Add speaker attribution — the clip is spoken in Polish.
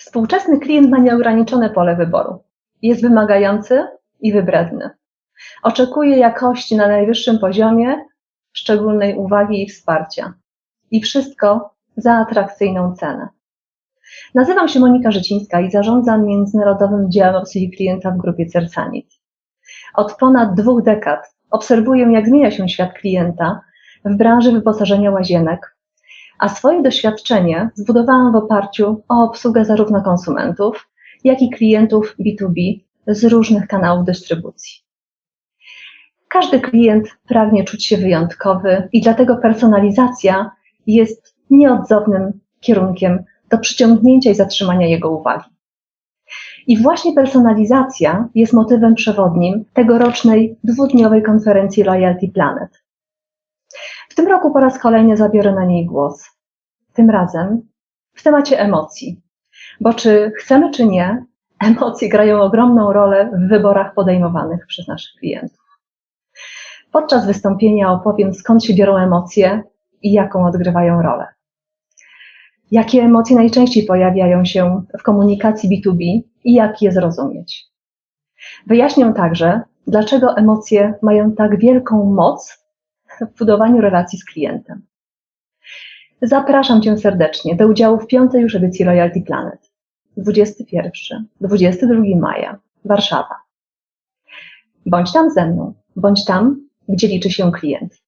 Speaker 1: Współczesny klient ma nieograniczone pole wyboru. Jest wymagający i wybredny. Oczekuje jakości na najwyższym poziomie, szczególnej uwagi i wsparcia. I wszystko za atrakcyjną cenę. Nazywam się Monika Życińska i zarządzam Międzynarodowym Działem Obsługi Klienta w grupie Cersanit. Od ponad dwóch dekad obserwuję, jak zmienia się świat klienta w branży wyposażenia łazienek, a swoje doświadczenie zbudowałam w oparciu o obsługę zarówno konsumentów, jak i klientów B2B z różnych kanałów dystrybucji. Każdy klient pragnie czuć się wyjątkowy i dlatego personalizacja jest nieodzownym kierunkiem do przyciągnięcia i zatrzymania jego uwagi. I właśnie personalizacja jest motywem przewodnim tegorocznej dwudniowej konferencji Loyalty Planet. Tym roku po raz kolejny zabiorę na niej głos. Tym razem w temacie emocji. Bo czy chcemy, czy nie, emocje grają ogromną rolę w wyborach podejmowanych przez naszych klientów. Podczas wystąpienia opowiem, skąd się biorą emocje i jaką odgrywają rolę. Jakie emocje najczęściej pojawiają się w komunikacji B2B i jak je zrozumieć. Wyjaśnię także, dlaczego emocje mają tak wielką moc w budowaniu relacji z klientem. Zapraszam Cię serdecznie do udziału w piątej już edycji Loyalty Planet. 21-22 maja, Warszawa. Bądź tam ze mną, bądź tam, gdzie liczy się klient.